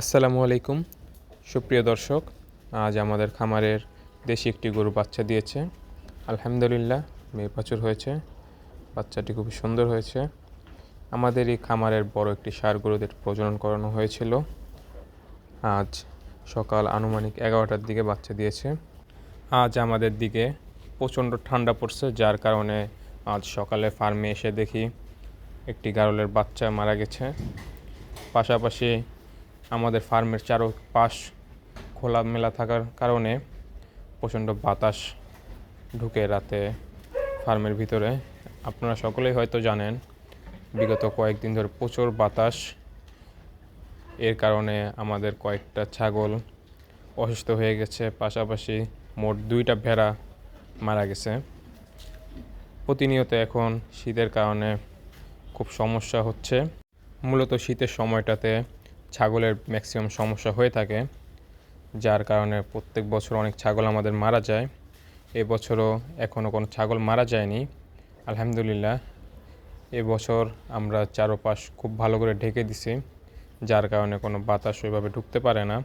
আসসালামু আলাইকুম। সুপ্রিয় দর্শক, আজ আমাদের খামারের দেশি একটি গরু বাচ্চা দিয়েছে। আলহামদুলিল্লাহ, মেয়ে প্রচুর হয়েছে। বাচ্চাটি খুবই সুন্দর হয়েছে। আমাদের এই খামারের বড় একটি সার গরুদের প্রজনন করানো হয়েছিল। আজ সকাল আনুমানিক এগারোটার দিকে বাচ্চা দিয়েছে। আজ আমাদের দিকে প্রচণ্ড ঠান্ডা পড়ছে, যার কারণে আজ সকালে ফার্মে এসে দেখি একটি গারলের বাচ্চা মারা গেছে। পাশাপাশি আমাদের ফার্মের চারপাশ খোলামেলা থাকার কারণে প্রচণ্ড বাতাস ঢুকে রাতে ফার্মের ভিতরে। আপনারা সকলেই হয়তো জানেন, বিগত কয়েকদিন ধরে প্রচুর বাতাস। এর কারণে আমাদের কয়েকটা ছাগল অসুস্থ হয়ে গেছে, পাশাপাশি মোট দুইটা ভেড়া মারা গেছে। প্রতিনিয়ত এখন শীতের কারণে খুব সমস্যা হচ্ছে। মূলত শীতের সময়টাতে ছাগলের ম্যাক্সিমাম সমস্যা হয়ে থাকে, যার কারণে প্রত্যেক বছর অনেক ছাগল আমাদের মারা যায়। এবছরও এখনও কোনো ছাগল মারা যায়নি, আলহামদুলিল্লাহ। এবছর আমরা চারোপাশ খুব ভালো করে ঢেকে দিছি, যার কারণে কোনো বাতাস ওইভাবে ঢুকতে পারে না।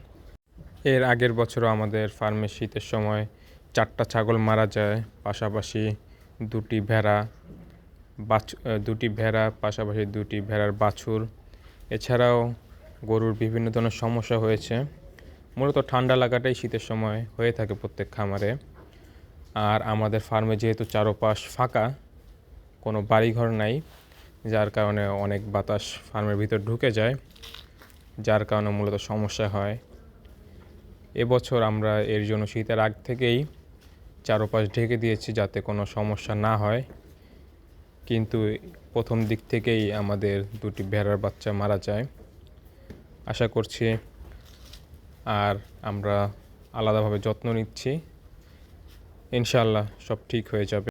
এর আগের বছরও আমাদের ফার্মে শীতের সময় চারটা ছাগল মারা যায়, পাশাপাশি দুটি ভেড়া, বাছ দুটি ভেড়া, পাশাপাশি দুটি ভেড়ার বাছুর। এছাড়াও গরুর বিভিন্ন ধরনের সমস্যা হয়েছে। মূলত ঠান্ডা লাগাটাই শীতের সময় হয়ে থাকে প্রত্যেক খামারে। আর আমাদের ফার্মে যেহেতু চারোপাশ ফাঁকা, কোনো বাড়িঘর নাই, যার কারণে অনেক বাতাস ফার্মের ভিতর ঢুকে যায়, যার কারণে মূলত সমস্যা হয়। এবছর আমরা এর জন্য শীতের আগ থেকেই চারোপাশ ঢেকে দিয়েছি যাতে কোনো সমস্যা না হয়। কিন্তু প্রথম দিক থেকেই আমাদের দুটি ভেড়ার বাচ্চা মারা যায়। আশা করছি আর আমরা আলাদাভাবে যত্ন নিচ্ছি। ইনশাল্লাহ সব ঠিক হয়ে যাবে।